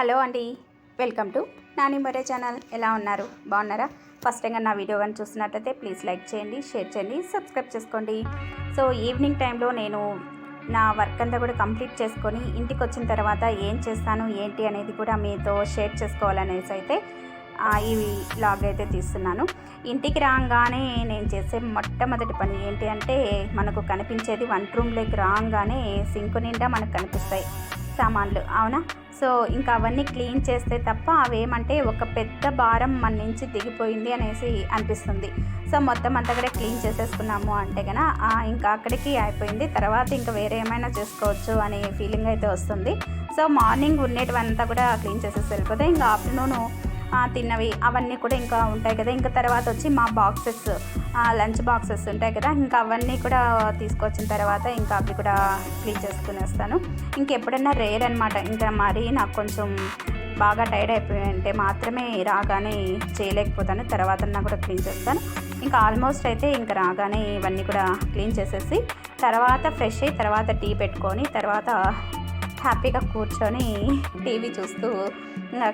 Hello అండి. Welcome to Nani మరే channel. ఎలా ఉన్నారు? బాగున్నారా? ఫస్ట్ టైంగా నా వీడియో కానీ చూసినట్లయితే ప్లీజ్ లైక్ చేయండి షేర్ చేయండి సబ్స్క్రైబ్ చేసుకోండి. సో ఈవినింగ్ టైంలో నేను నా వర్క్ అంతా కూడా కంప్లీట్ చేసుకొని ఇంటికి వచ్చిన తర్వాత ఏం చేస్తాను ఏంటి అనేది కూడా మీతో షేర్ చేసుకోవాలనేసి అయితే ఈ లాగ్ అయితే తీస్తున్నాను. ఇంటికి రాగానే నేను చేసే మొట్టమొదటి పని ఏంటి అంటే మనకు కనిపించేది వంట రూమ్లోకి రాగానే సింక్ నిండా మనకు కనిపిస్తాయి సామాన్లు. అవునా? సో ఇంకా అవన్నీ క్లీన్ చేస్తే తప్ప అవేమంటే ఒక పెద్ద భారం మన నుంచి దిగిపోయింది అనేసి అనిపిస్తుంది. సో మొత్తం అంతా కూడా క్లీన్ చేసేసుకున్నాము అంటే కనుక ఇంకా అక్కడికి అయిపోయింది. తర్వాత ఇంకా వేరే ఏమైనా చేసుకోవచ్చు అనే ఫీలింగ్ అయితే వస్తుంది. సో మార్నింగ్ ఉండేటివంతా కూడా క్లీన్ చేసేసి వెళ్ళిపోతే ఇంకా ఆఫ్టర్నూన్ తిన్నవి అవన్నీ కూడా ఇంకా ఉంటాయి కదా. ఇంకా తర్వాత వచ్చి మా బాక్సెస్ లంచ్ బాక్సెస్ ఉంటాయి కదా ఇంకా అవన్నీ కూడా తీసుకొచ్చిన తర్వాత ఇంకా అవి కూడా క్లీన్ చేసుకునేస్తాను ఇంకెప్పుడైనా రేర్ అనమాట ఇంకా మరీ నాకు కొంచెం బాగా టైర్డ్ అయిపోయింటే మాత్రమే రాగానే చేయలేకపోతాను తర్వాత నా కూడా క్లీన్ చేస్తాను. ఇంకా ఆల్మోస్ట్ అయితే ఇంకా రాగానే ఇవన్నీ కూడా క్లీన్ చేసేసి తర్వాత ఫ్రెష్ అయ్యి తర్వాత టీ పెట్టుకొని తర్వాత హ్యాపీగా కూర్చొని టీవీ చూస్తూ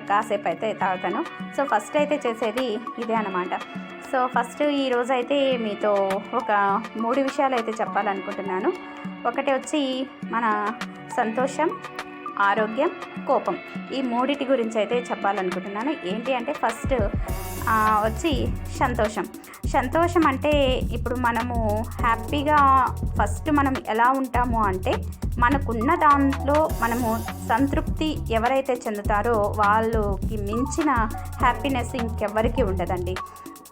కాసేపు అయితే తాగుతాను. సో ఫస్ట్ అయితే చేసేది ఇదే అనమాట సో ఫస్ట్ ఈరోజు అయితే మీతో ఒక మూడు విషయాలు అయితే చెప్పాలనుకుంటున్నాను. ఒకటి వచ్చి మన సంతోషం ఆరోగ్యం కోపం. ఈ మూడిటి గురించి అయితే చెప్పాలనుకుంటున్నాను. ఏంటి అంటే ఫస్ట్ వచ్చి సంతోషం. సంతోషం అంటే ఇప్పుడు మనము హ్యాపీగా ఫస్ట్ మనం ఎలా ఉంటాము అంటే మనకున్న దాంట్లో మనము సంతృప్తి ఎవరైతే చెందుతారో వాళ్ళకి మించిన హ్యాపీనెస్ ఇంకెవ్వరికి ఉండదండి.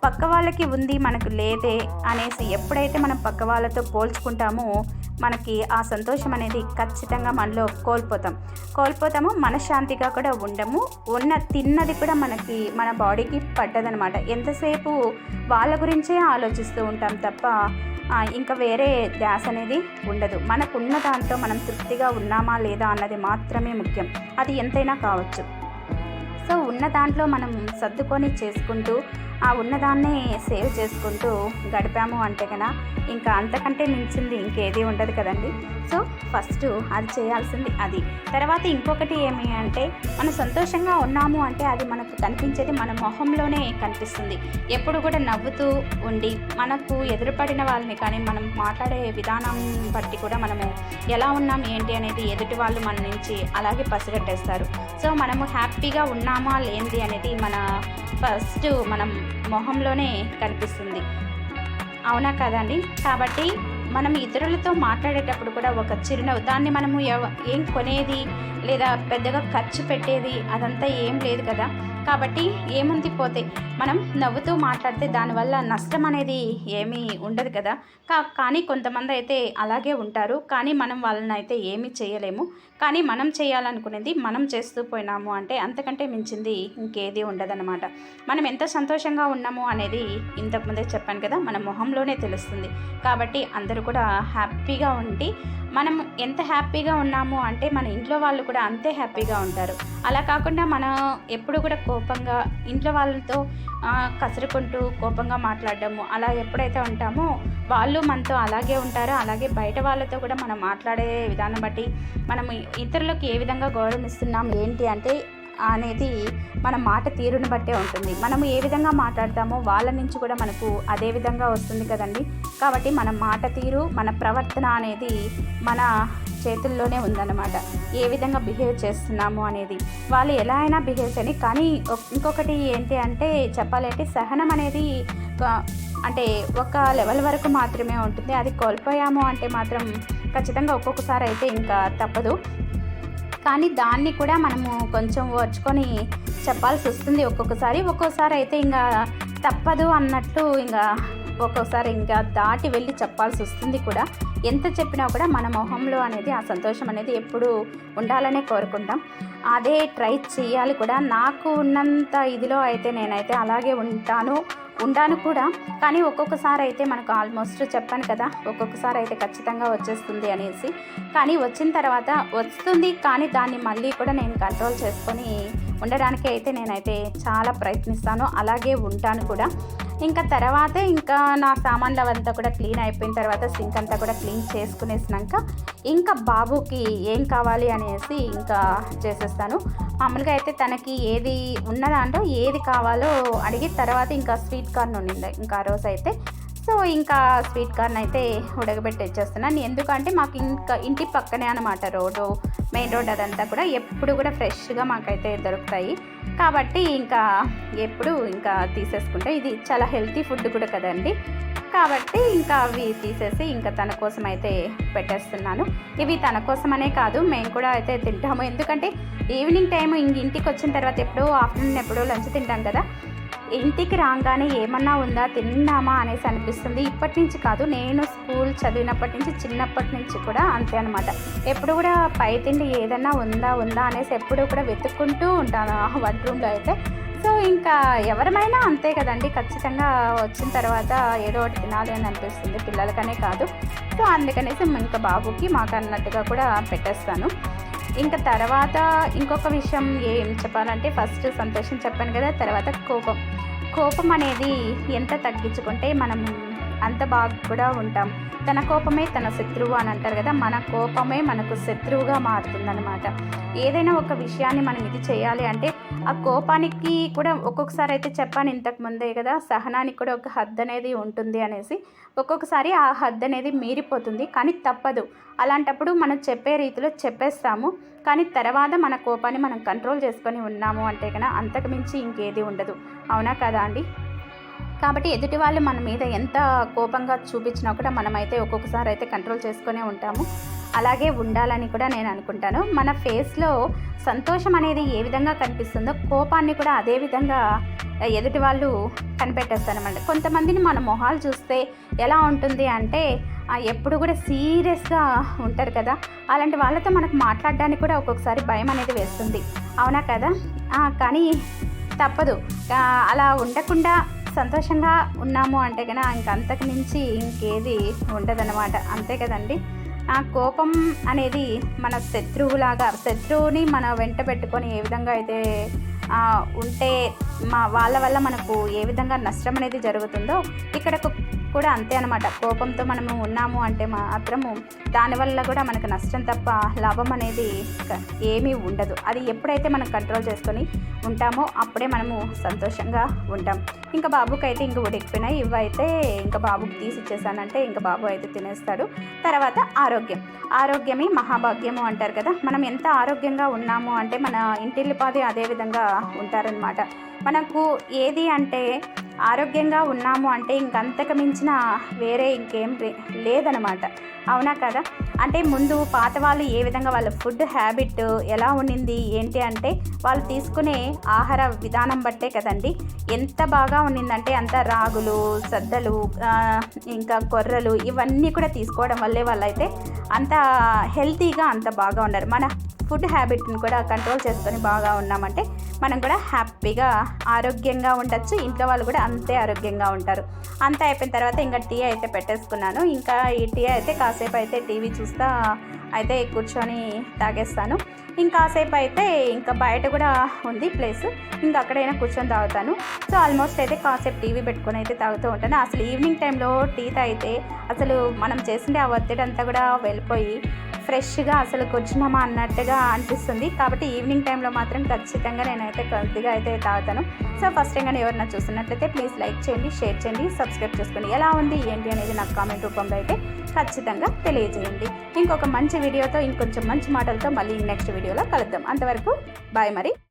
పక్క వాళ్ళకి ఉంది మనకు లేదే అనేసి ఎప్పుడైతే మనం పక్క వాళ్ళతో పోల్చుకుంటామో మనకి ఆ సంతోషం అనేది ఖచ్చితంగా మనలో కోల్పోతాం. కోల్పోతాము మనశ్శాంతిగా కూడా ఉండము. ఉన్న తిన్నది కూడా మనకి మన బాడీకి పట్టదనమాట ఎంతసేపు వాళ్ళ గురించే ఆలోచిస్తూ ఉంటాం తప్ప ఇంకా వేరే ధ్యాస అనేది ఉండదు. మనకున్న దాంట్లో మనం తృప్తిగా ఉన్నామా లేదా అన్నది మాత్రమే ముఖ్యం. అది ఎంతైనా కావచ్చు. సో ఉన్న దాంట్లో మనం సర్దుకొని చేసుకుంటూ ఆ ఉన్నదాన్నే సేవ్ చేసుకుంటూ గడిపాము అంటే కనుక ఇంకా అంతకంటే మించింది ఇంకేది ఉండదు కదండి. సో ఫస్ట్ అది చేయాల్సింది అది. తర్వాత ఇంకొకటి ఏమి అంటే మనం సంతోషంగా ఉన్నాము అంటే అది మనకు కనిపించేది మన మొహంలోనే కనిపిస్తుంది. ఎప్పుడు కూడా నవ్వుతూ ఉండి మనకు ఎదురుపడిన వాళ్ళని కానీ మనం మాట్లాడే విధానం బట్టి కూడా మనము ఎలా ఉన్నాం ఏంటి అనేది ఎదుటి వాళ్ళు మన నుంచి అలాగే పసిగట్టేస్తారు. సో మనము హ్యాపీగా ఉన్నామా లేనిది అనేది మన ఫస్ట్ మనం మొహంలోనే కనిపిస్తుంది. అవునా కదండి? కాబట్టి మనం ఇతరులతో మాట్లాడేటప్పుడు కూడా ఒక చిరునవ్వు దాన్ని మనము ఎవ ఏం కొనేది లేదా పెద్దగా ఖర్చు పెట్టేది అదంతా ఏం లేదు కదా? కాబట్టి ఏముంది పోతే మనం నవ్వుతూ మాట్లాడితే దానివల్ల నష్టం అనేది ఏమీ ఉండదు కదా. కా కానీ కొంతమంది అయితే అలాగే ఉంటారు. కానీ మనం వాళ్ళని అయితే ఏమీ చేయలేము. కానీ మనం చేయాలనుకునేది మనం చేస్తూ పోయినాము అంటే అంతకంటే మించింది ఇంకేది ఉండదన్నమాట. మనం ఎంత సంతోషంగా ఉన్నాము అనేది ఇంతకుముందే చెప్పాను కదా మన మొహంలోనే తెలుస్తుంది. కాబట్టి అందరూ కూడా హ్యాపీగా ఉండి మనం ఎంత హ్యాపీగా ఉన్నాము అంటే మన ఇంట్లో వాళ్ళు కూడా అంతే హ్యాపీగా ఉంటారు. అలా కాకుండా మనం ఎప్పుడు కూడా కోపంగా ఇంట్లో వాళ్ళతో కసురుకుంటూ కోపంగా మాట్లాడడము అలా ఎప్పుడైతే ఉంటామో వాళ్ళు మనతో అలాగే ఉంటారో అలాగే బయట వాళ్ళతో కూడా మనం మాట్లాడే విధానం బట్టి మనం ఇతరులకు ఏ విధంగా గౌరవిస్తున్నాం ఏంటి అంటే అనేది మన మాట తీరును బట్టే ఉంటుంది. మనం ఏ విధంగా మాట్లాడతామో వాళ్ళ నుంచి కూడా మనకు అదే విధంగా వస్తుంది కదండి. కాబట్టి మన మాట తీరు మన ప్రవర్తన అనేది మన చేతుల్లోనే ఉందన్నమాట. ఏ విధంగా బిహేవ్ చేస్తున్నాము అనేది. వాళ్ళు ఎలా అయినా బిహేవ్ చేయని కానీ ఇంకొకటి ఏంటి అంటే చెప్పాలంటే సహనం అనేది అంటే ఒక లెవెల్ వరకు మాత్రమే ఉంటుంది. అది కోల్పోయాము అంటే మాత్రం ఖచ్చితంగా ఒక్కొక్కసారి అయితే ఇంకా తప్పదు. కానీ దాన్ని కూడా మనము కొంచెం ఓర్చుకొని చెప్పాల్సి వస్తుంది ఒక్కొక్కసారి. ఒక్కొక్కసారి అయితే ఇంకా తప్పదు అన్నట్టు ఇంకా ఒక్కొక్కసారి ఇంకా దాటి వెళ్ళి చెప్పాల్సి వస్తుంది కూడా. ఎంత చెప్పినా కూడా మన మొహంలో అనేది ఆ సంతోషం అనేది ఎప్పుడు ఉండాలనే కోరుకుంటాం. అదే ట్రై చేయాలి కూడా. నాకు ఉన్నంత ఇదిలో అయితే నేనైతే అలాగే ఉంటాను ఉండాను కూడా. కానీ ఒక్కొక్కసారి అయితే మనకు ఆల్మోస్ట్ చెప్పాను కదా ఒక్కొక్కసారి అయితే ఖచ్చితంగా వచ్చేస్తుంది అనేసి. కానీ వచ్చిన తర్వాత వస్తుంది కానీ దాన్ని మళ్ళీ కూడా నేను కంట్రోల్ చేసుకొని ఉండడానికి అయితే నేనైతే చాలా ప్రయత్నిస్తాను. అలాగే ఉంటాను కూడా. ఇంకా తర్వాతే ఇంకా నా సామాన్లు అవంతా కూడా క్లీన్ అయిపోయిన తర్వాత సింక్ అంతా కూడా క్లీన్ చేసుకునేసినాక ఇంకా బాబుకి ఏం కావాలి అనేసి ఇంకా చేసేస్తాను. మామూలుగా అయితే తనకి ఏది ఉన్న దాంట్లో ఏది కావాలో అడిగి తర్వాత ఇంకా స్వీట్ కార్న్ ఉండింది ఇంకా ఆ రోజు అయితే. సో ఇంకా స్వీట్ కార్న్ అయితే ఉడకబెట్టి తెచ్చేస్తున్నాను. ఎందుకంటే మాకు ఇంకా ఇంటి పక్కనే అనమాట రోడ్డు మెయిన్ రోడ్ అదంతా కూడా ఎప్పుడు కూడా ఫ్రెష్గా మాకైతే దొరుకుతాయి. కాబట్టి ఇంకా ఎప్పుడు ఇంకా తీసేసుకుంటే ఇది చాలా హెల్తీ ఫుడ్ కూడా కదండి. కాబట్టి ఇంకా అవి తీసేసి ఇంకా తన కోసం అయితే పెట్టేస్తున్నాను. ఇవి తన కోసమనే కాదు మేము కూడా అయితే తింటాము. ఎందుకంటే ఈవినింగ్ టైం ఇంక ఇంటికి వచ్చిన తర్వాత ఎప్పుడో ఆఫ్టర్నూన్ ఎప్పుడో లంచ్ తింటాం కదా. ఇంటికి రాగానే ఏమన్నా ఉందా తిన్నామా అనేసి అనిపిస్తుంది. ఇప్పటి నుంచి కాదు నేను స్కూల్ చదివినప్పటి నుంచి చిన్నప్పటి నుంచి కూడా అంతే అనమాట ఎప్పుడు కూడా పై తిండి ఏదన్నా ఉందా ఉందా అనేసి ఎప్పుడు కూడా వెతుక్కుంటూ ఉంటాను వడ్రూమ్లో అయితే. సో ఇంకా ఎవరమైనా అంతే కదండి ఖచ్చితంగా వచ్చిన తర్వాత ఏదో ఒకటి తినాలి అని అనిపిస్తుంది పిల్లలకనే కాదు. సో అందుకనేసి ఇంకా బాబుకి మాకు అన్నట్టుగా కూడా పెట్టేస్తాను. ఇంకా తర్వాత ఇంకొక విషయం ఏం చెప్పాలంటే ఫస్ట్ సంతోషం చెప్పాను కదా తర్వాత కోపం. కోపం అనేది ఎంత తగ్గించుకుంటే మనం అంత బాగా కూడా ఉంటాం. తన కోపమే తన శత్రువు అని అంటారు కదా మన కోపమే మనకు శత్రువుగా మారుతుందనమాట ఏదైనా ఒక విషయాన్ని మనం ఇది చేయాలి అంటే ఆ కోపానికి కూడా ఒక్కొక్కసారి అయితే చెప్పాను ఇంతకు ముందే కదా సహనానికి కూడా ఒక హద్దు అనేది ఉంటుంది అనేసి. ఒక్కొక్కసారి ఆ హద్దు అనేది మీరిపోతుంది కానీ తప్పదు. అలాంటప్పుడు మనం చెప్పే రీతిలో చెప్పేస్తాము కానీ తర్వాత మన కోపాన్ని మనం కంట్రోల్ చేసుకొని ఉన్నాము అంటే కన్నా అంతకుమించి ఇంకేది ఉండదు. అవునా కదా అండి? కాబట్టి ఎదుటి వాళ్ళు మన మీద ఎంత కోపంగా చూపించినా కూడా మనమైతే ఒక్కొక్కసారి అయితే కంట్రోల్ చేసుకునే ఉంటాము. అలాగే ఉండాలని కూడా నేను అనుకుంటాను. మన ఫేస్లో సంతోషం అనేది ఏ విధంగా కనిపిస్తుందో కోపాన్ని కూడా అదే విధంగా ఎదుటి వాళ్ళు కనిపెట్టేస్తారన్నమాట కొంతమందిని మన మొహాలు చూస్తే ఎలా ఉంటుంది అంటే ఎప్పుడు కూడా సీరియస్గా ఉంటారు కదా. అలాంటి వాళ్ళతో మనకు మాట్లాడడానికి కూడా ఒక్కొక్కసారి భయం అనేది వేస్తుంది. అవునా కదా? కానీ తప్పదు. అలా ఉండకుండా సంతోషంగా ఉన్నాము అంటే కనుక ఇంకంతకు మించి ఇంకేది ఉండదన్నమాట. అంతే కదండి? ఆ కోపం అనేది మన శత్రువులాగా శత్రువుని మన వెంట పెట్టుకొని ఏ విధంగా అయితే ఉంటే మా వాళ్ళ వల్ల మనకు ఏ విధంగా నష్టం అనేది జరుగుతుందో ఇక్కడ కూడా అంతే అనమాట కోపంతో మనము ఉన్నాము అంటే మాత్రము దానివల్ల కూడా మనకు నష్టం తప్ప లాభం అనేది ఏమీ ఉండదు. అది ఎప్పుడైతే మనం కంట్రోల్ చేసుకొని ఉంటామో అప్పుడే మనము సంతోషంగా ఉంటాం. ఇంకా బాబుకి అయితే ఇంక ఉడికిపోయినాయి ఇవైతే ఇంకా బాబుకి తీసి ఇచ్చేసానంటే ఇంకా బాబు అయితే తినేస్తాడు. తర్వాత ఆరోగ్యం. ఆరోగ్యమే మహాభాగ్యము అంటారు కదా. మనం ఎంత ఆరోగ్యంగా ఉన్నాము అంటే మన ఇంటిల్లిపాది అదే విధంగా ఉంటారనమాట మనకు ఏది అంటే ఆరోగ్యంగా ఉన్నాము అంటే ఇంకంతకు మించిన వేరే ఇంకేం లేదనమాట అవునా కదా? అంటే ముందు పాత వాళ్ళు ఏ విధంగా వాళ్ళ ఫుడ్ హ్యాబిట్ ఎలా ఉండింది ఏంటి అంటే వాళ్ళు తీసుకునే ఆహార విధానం బట్టే కదండి. ఎంత బాగా ఉండిందంటే అంత రాగులు సద్దలు ఇంకా కొర్రలు ఇవన్నీ కూడా తీసుకోవడం వల్లే వాళ్ళైతే అంత హెల్తీగా అంత బాగా ఉన్నారు. మన ఫుడ్ హ్యాబిట్ని కూడా కంట్రోల్ చేసుకొని బాగా ఉన్నామంటే మనం కూడా హ్యాపీగా ఆరోగ్యంగా ఉండొచ్చు. ఇంట్లో వాళ్ళు కూడా అంతే ఆరోగ్యంగా ఉంటారు. అంతా అయిపోయిన తర్వాత ఇంకా టీ అయితే పెట్టేసుకున్నాను. ఇంకా ఈ టీ అయితే కాసేపు అయితే టీవీ చూస్తా అయితే కూర్చొని తాగేస్తాను. ఇంకాసేపు అయితే ఇంకా బయట కూడా ఉంది ప్లేస్. ఇంకా అక్కడైనా కూర్చొని తాగుతాను. సో ఆల్మోస్ట్ అయితే కాసేపు టీవీ పెట్టుకొని అయితే తాగుతూ ఉంటాను. అసలు ఈవినింగ్ టైంలో టీ తాగితే అసలు మనం చేసిండే ఆ ఒత్తిడి అంతా కూడా వెళ్ళిపోయి ఫ్రెష్గా అసలు కూర్చున్నామా అన్నట్టుగా అనిపిస్తుంది. కాబట్టి ఈవినింగ్ టైంలో మాత్రం ఖచ్చితంగా నేనైతే కొద్దిగా అయితే తాగుతాను. సో ఫస్ట్ టైం కానీ ఎవరైనా చూస్తున్నట్లయితే ప్లీజ్ లైక్ చేయండి షేర్ చేయండి సబ్స్క్రైబ్ చేసుకోండి. ఎలా ఉంది ఏంటి అనేది నాకు కామెంట్ రూపంలో అయితే ఖచ్చితంగా తెలియజేయండి. ఇంకొక మంచి వీడియోతో ఇంకొంచెం మంచి మాటలతో మళ్ళీ నెక్స్ట్ వీడియోలో కలుద్దాం. అంతవరకు బాయ్ మరి.